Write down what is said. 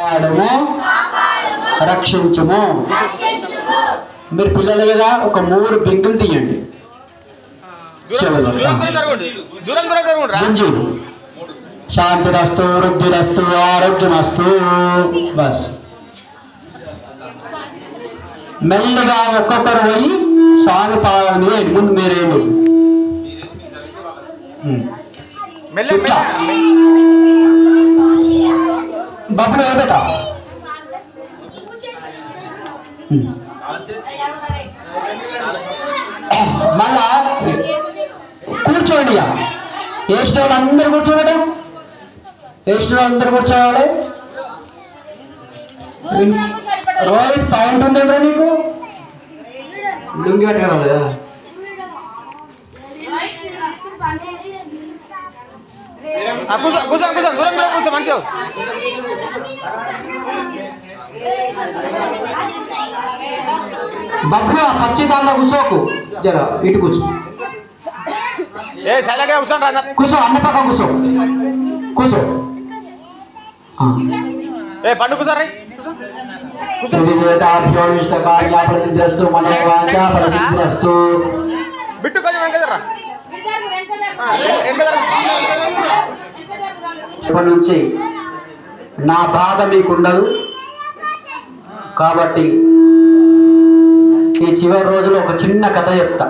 కాపాడము. రక్షించుము. మీరు పిల్లలు కదా ఒక మూడు బింకులు తీయండి. చెవులు దూరం దూరం జరగండి. దూరం దూరం జరగండి. రా. గుంజు. శాంతిరస్తు వృద్ధిరస్తు ఆరోగ్యమస్తు. బస్. మెల్లిగా ఒక్కొక్కరు పోయి స్వామి పాదాలు వేయండి. ముందు మీరేంటి? మెల్ల ఇట్లా. బబ్బులు ఏదట మళ్ళా కూర్చోండి ఇక. వేసిన వాళ్ళు అందరు కూర్చోబెట్ట. వేసిన వాళ్ళు అందరు కూర్చోవాలి? రోహిత్ పాయింట్ ఉందేమ్రా నీకు? లుంగి పెట్టుకోవాలి కదా. కూర్చో కూర్చో కూర్చో దూరం దూరం కూర్చో మంచిగా బబ్బు ఆ పచ్చి దానిలో కూర్చోకు జర ఇటు కూర్చో ఏ సైలెంట్గా కూర్చోండి రా. కూర్చో అన్న పక్క కూర్చో కూర్చో. ఏ పండు కూర్చోర్రి కూర్చో ప్రతిదేవతాభ్యోనిష్టకార్యాఫలసిద్ధిరస్తు బిట్టు కొంచెం వెనక జర్రా ఇప్పటి నుంచి నా బాధ మీకుండదు. కాబట్టి ఈ చివరి రోజులో ఒక చిన్న కథ చెప్తా.